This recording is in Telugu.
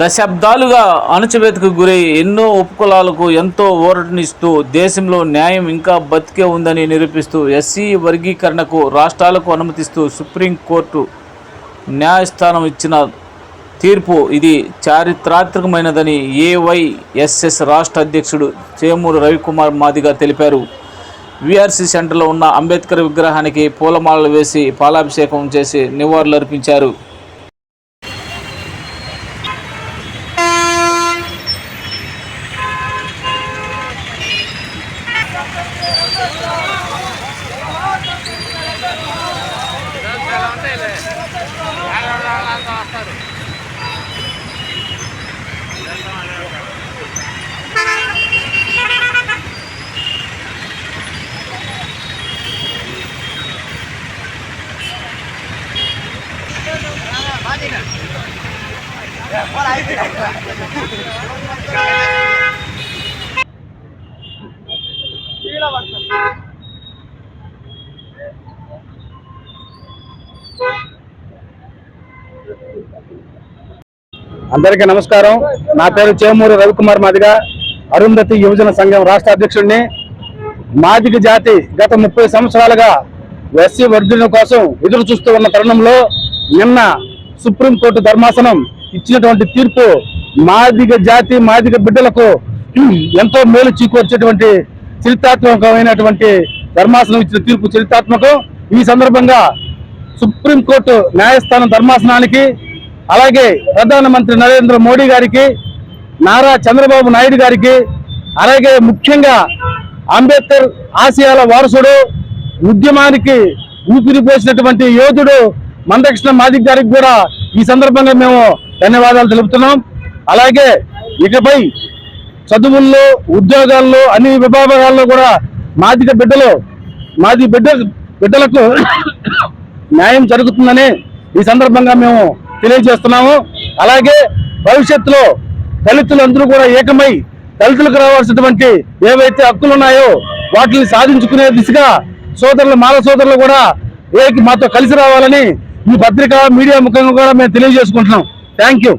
దశాబ్దాలుగా అణచివేతకు గురై ఎన్నో ఉపకులాలకు ఎంతో ఓరటనిస్తూ దేశంలో న్యాయం ఇంకా బతికే ఉందని నిరూపిస్తూ ఎస్సీ వర్గీకరణకు రాష్ట్రాలకు అనుమతిస్తూ సుప్రీంకోర్టు న్యాయస్థానం ఇచ్చిన తీర్పు ఇది చారిత్రాత్మకమైనదని ఏవైఎస్ఎస్ రాష్ట్ర అధ్యక్షుడు చేమూరు రవికుమార్ మాదిగా తెలిపారు. విఆర్సీ సెంటర్లో ఉన్న అంబేద్కర్ విగ్రహానికి పూలమాలలు వేసి పాలాభిషేకం చేసి నివాళులర్పించారు. అందరికీ నమస్కారం. నా పేరు చేమూరు రవికుమార్ మాదిగా. అరుంధతి యువజన సంఘం రాష్ట్ర అధ్యక్షుడిని. మాదిక జాతి గత ముప్పై సంవత్సరాలుగా ఎస్సీ వర్గుల కోసం ఎదురు చూస్తూ ఉన్న తరుణంలో నిన్న సుప్రీంకోర్టు ధర్మాసనం ఇచ్చినటువంటి తీర్పు మాదిగ జాతి మాదిగ బిడ్డలకు ఎంతో మేలు చీకూర్చేటువంటి చరిత్రాత్మకమైనటువంటి ధర్మాసనం ఇచ్చిన తీర్పు చరిత్రాత్మకం. ఈ సందర్భంగా సుప్రీంకోర్టు న్యాయస్థానం ధర్మాసనానికి అలాగే ప్రధానమంత్రి నరేంద్ర మోడీ గారికి నారా చంద్రబాబు నాయుడు గారికి అలాగే ముఖ్యంగా అంబేద్కర్ ఆసియాల వారసుడు ఉద్యమానికి ఊపిరి పోసినటువంటి యోధుడు మందకృష్ణ మాదిక్ గారికి కూడా ఈ సందర్భంగా మేము ధన్యవాదాలు తెలుపుతున్నాం. అలాగే ఇకపై చదువుల్లో ఉద్యోగాల్లో అన్ని విభాగాల్లో కూడా మాదిక బిడ్డలు మాది బిడ్డ బిడ్డలకు న్యాయం జరుగుతుందని ఈ సందర్భంగా మేము తెలియజేస్తున్నాము. అలాగే భవిష్యత్తులో దళితులందరూ కూడా ఏకమై దళితులకు రావాల్సినటువంటి ఏవైతే హక్కులు ఉన్నాయో వాటిని సాధించుకునే దిశగా సోదరులు మాల సోదరులు కూడా ఏకి మాతో కలిసి రావాలని ఈ పత్రిక మీడియా ముఖంగా కూడా మేము తెలియజేసుకుంటున్నాం. Thank you